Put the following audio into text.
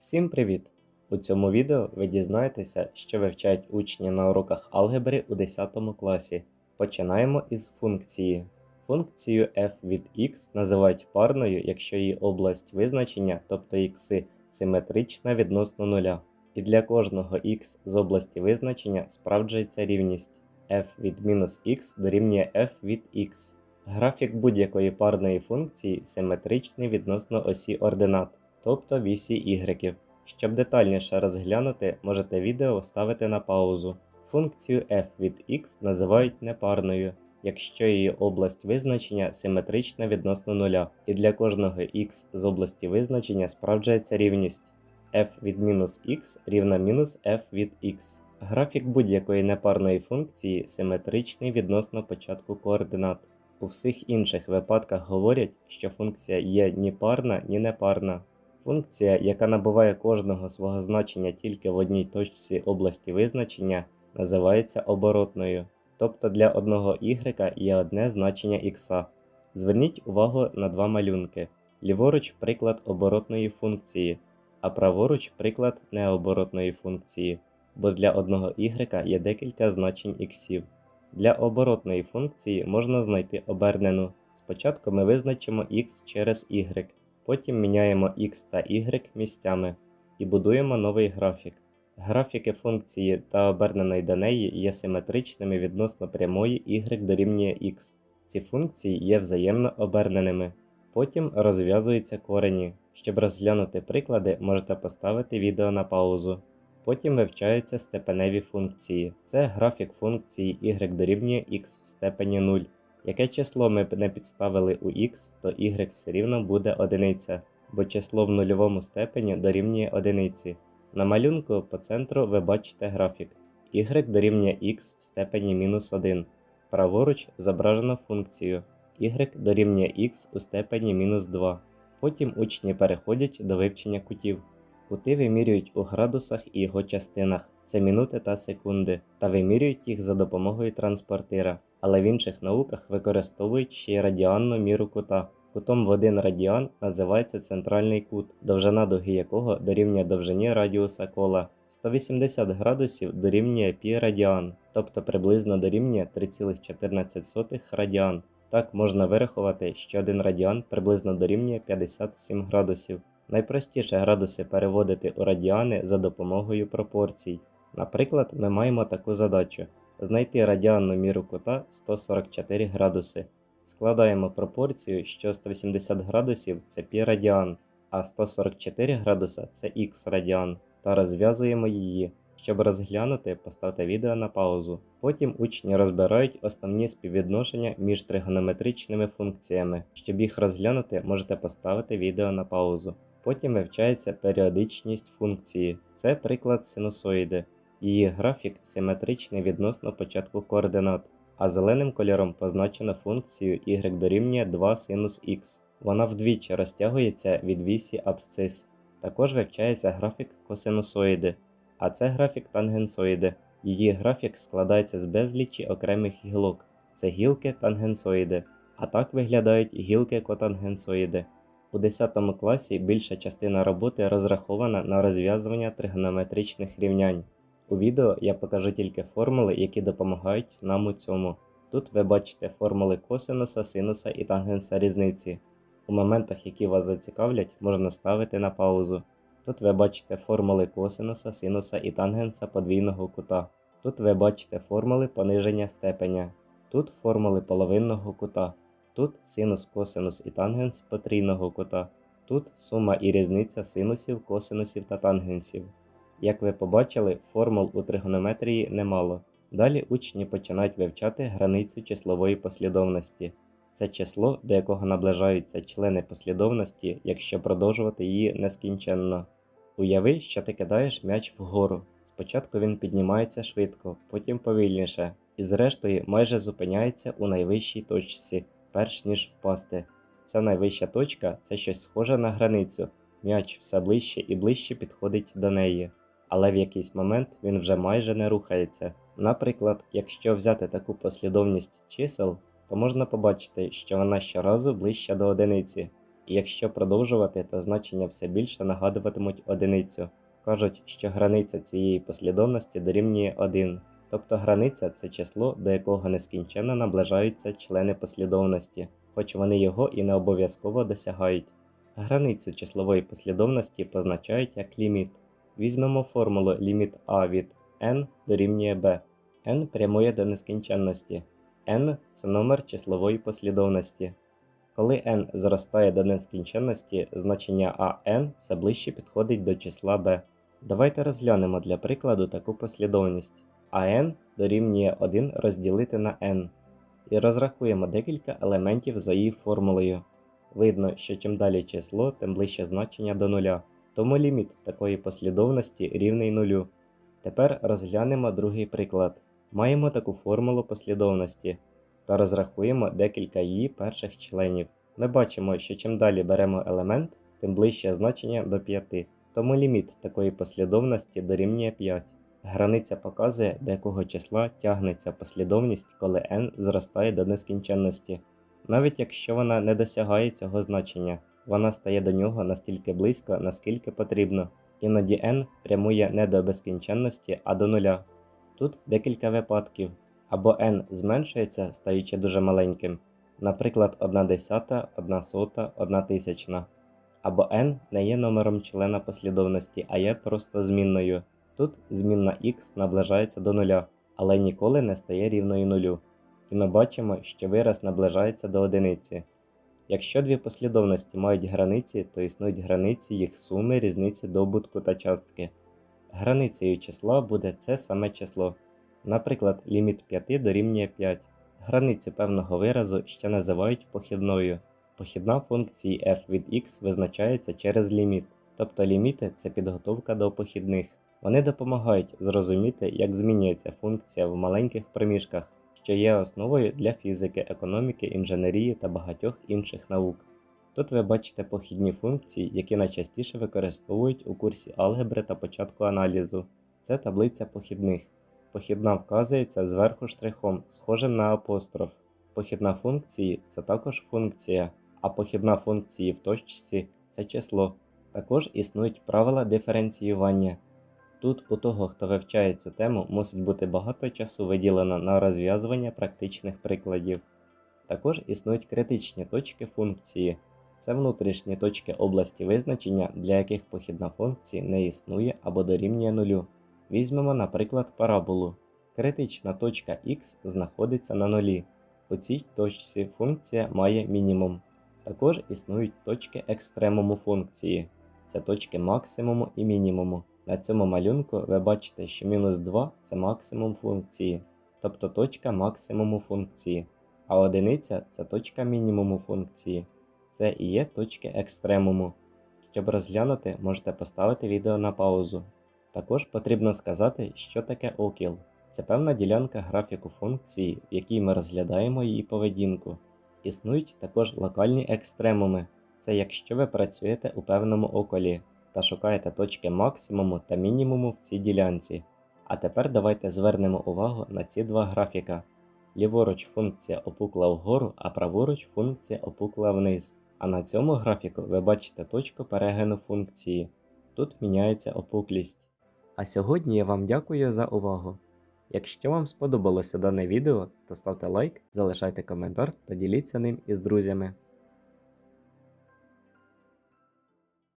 Всім привіт! У цьому відео ви дізнаєтеся, що вивчають учні на уроках алгебри у 10 класі. Починаємо із функції. Функцію f від x називають парною, якщо її область визначення, тобто ікси, симетрична відносно нуля. І для кожного x з області визначення справджується рівність f від мінус x дорівнює f від x. Графік будь-якої парної функції симетричний відносно осі ординат, тобто вісі y. Щоб детальніше розглянути, можете відео ставити на паузу. Функцію f від x називають непарною, якщо її область визначення симетрична відносно нуля, і для кожного x з області визначення справджується рівність f від мінус x рівна мінус f від x. Графік будь-якої непарної функції симетричний відносно початку координат. У всіх інших випадках говорять, що функція є ні парна, ні непарна. Функція, яка набуває кожного свого значення тільки в одній точці області визначення, називається оборотною. Тобто для одного y є одне значення x. Зверніть увагу на два малюнки. Ліворуч приклад оборотної функції, а праворуч приклад необоротної функції, бо для одного y є декілька значень іксів. Для оборотної функції можна знайти обернену. Спочатку ми визначимо x через y, потім міняємо x та y місцями і будуємо новий графік. Графіки функції та оберненої до неї є симетричними відносно прямої y дорівнює x. Ці функції є взаємно оберненими. Потім розв'язуються корені. Щоб розглянути приклади, можете поставити відео на паузу. Потім вивчаються степеневі функції. Це графік функції y дорівнює x в степені 0. Яке число ми б не підставили у x, то y все рівно буде одиниця, бо число в нульовому степені дорівнює одиниці. На малюнку по центру ви бачите графік y дорівнює x в степені мінус 1. Праворуч зображено функцію y дорівнює x у степені мінус 2. Потім учні переходять до вивчення кутів. Кути вимірюють у градусах і його частинах, це мінути та секунди, та вимірюють їх за допомогою транспортира, але в інших науках використовують ще й радіанну міру кута. Кутом в один радіан називається центральний кут, довжина дуги якого дорівнює довжині радіуса кола. 180 градусів дорівнює пі радіан, тобто приблизно дорівнює 3,14 радіан. Так можна вирахувати, що один радіан приблизно дорівнює 57 градусів. Найпростіше градуси переводити у радіани за допомогою пропорцій. Наприклад, ми маємо таку задачу: знайти радіанну міру кута 144 градуси. Складаємо пропорцію, що 180 градусів це пі радіан, а 144 градуса це х радіан, та розв'язуємо її. Щоб розглянути, поставте відео на паузу. Потім учні розбирають основні співвідношення між тригонометричними функціями. Щоб їх розглянути, можете поставити відео на паузу. Потім вивчається періодичність функції. Це приклад синусоїди. Її графік симетричний відносно початку координат, а зеленим кольором позначено функцію y дорівнює 2 синус х. Вона вдвічі розтягується від вісі абсцис. Також вивчається графік косинусоїди, а це графік тангенсоїди. Її графік складається з безлічі окремих гілок. Це гілки тангенсоїди, а так виглядають гілки котангенсоїди. У 10 класі більша частина роботи розрахована на розв'язування тригонометричних рівнянь. У відео я покажу тільки формули, які допомагають нам у цьому. Тут ви бачите формули косинуса, синуса і тангенса різниці. У моментах, які вас зацікавлять, можна ставити на паузу. Тут ви бачите формули косинуса, синуса і тангенса подвійного кута. Тут ви бачите формули пониження степеня. Тут формули половинного кута. Тут синус, косинус і тангенс потрійного кута. Тут сума і різниця синусів, косинусів та тангенсів. Як ви побачили, формул у тригонометрії немало. Далі учні починають вивчати границю числової послідовності. Це число, до якого наближаються члени послідовності, якщо продовжувати її нескінченно. Уяви, що ти кидаєш м'яч вгору. Спочатку він піднімається швидко, потім повільніше, і зрештою майже зупиняється у найвищій точці, перш ніж впасти. Ця найвища точка це щось схоже на границю. М'яч все ближче і ближче підходить до неї, але в якийсь момент він вже майже не рухається. Наприклад, якщо взяти таку послідовність чисел, то можна побачити, що вона щоразу ближча до одиниці, І якщо продовжувати, то значення все більше нагадуватимуть одиницю. Кажуть, що границя цієї послідовності дорівнює 1, тобто границя це число, до якого нескінченно наближаються члени послідовності, хоч вони його і не обов'язково досягають. Границю числової послідовності позначають як ліміт. Візьмемо формулу ліміт а від n дорівнює b. n прямує до нескінченності. n це номер числової послідовності. Коли n зростає до нескінченності, значення an все ближче підходить до числа b. Давайте розглянемо для прикладу таку послідовність. an дорівнює 1 розділити на n і розрахуємо декілька елементів за її формулою. Видно, що чим далі число, тим ближче значення до нуля, тому ліміт такої послідовності рівний нулю. Тепер розглянемо другий приклад. Маємо таку формулу послідовності та розрахуємо декілька її перших членів. Ми бачимо, що чим далі беремо елемент, тим ближче значення до 5, тому ліміт такої послідовності дорівнює 5. Границя показує, до якого числа тягнеться послідовність, коли n зростає до нескінченності. Навіть якщо вона не досягає цього значення, вона стає до нього настільки близько, наскільки потрібно. Іноді n прямує не до безкінченності, а до нуля. Тут декілька випадків. Або n зменшується, стаючи дуже маленьким, наприклад, 1 десята, 1 сота, 1 тисячна. Або n не є номером члена послідовності, а є просто змінною. Тут змінна x наближається до нуля, але ніколи не стає рівною нулю. І ми бачимо, що вираз наближається до одиниці. Якщо дві послідовності мають границі, то існують границі їх суми, різниці добутку та частки. Границею числа буде це саме число. Наприклад, ліміт 5 дорівнює 5. Границю певного виразу ще називають похідною. Похідна функції f від x визначається через ліміт, тобто ліміти це підготовка до похідних. Вони допомагають зрозуміти, як змінюється функція в маленьких проміжках, що є основою для фізики, економіки, інженерії та багатьох інших наук. Тут ви бачите похідні функції, які найчастіше використовують у курсі алгебри та початку аналізу. Це таблиця похідних. Похідна вказується зверху штрихом, схожим на апостроф. Похідна функції це також функція, а похідна функції в точці це число. Також існують правила диференціювання. Тут у того, хто вивчає цю тему, мусить бути багато часу виділено на розв'язування практичних прикладів. Також існують критичні точки функції. Це внутрішні точки області визначення, для яких похідна функція не існує або дорівнює нулю. Візьмемо, наприклад, параболу. Критична точка х знаходиться на нулі. У цій точці функція має мінімум. Також існують точки екстремуму функції. Це точки максимуму і мінімуму. На цьому малюнку ви бачите, що мінус 2 це максимум функції, тобто точка максимуму функції, а одиниця це точка мінімуму функції. Це і є точки екстремуму. Щоб розглянути, можете поставити відео на паузу. Також потрібно сказати, що таке окіл. Це певна ділянка графіку функції, в якій ми розглядаємо її поведінку. Існують також локальні екстремуми, це якщо ви працюєте у певному околі та шукаєте точки максимуму та мінімуму в цій ділянці. А тепер давайте звернемо увагу на ці два графіка. Ліворуч функція опукла вгору, а праворуч функція опукла вниз. А на цьому графіку ви бачите точку перегину функції. Тут міняється опуклість. А сьогодні я вам дякую за увагу. Якщо вам сподобалося дане відео, то ставте лайк, залишайте коментар та діліться ним із друзями.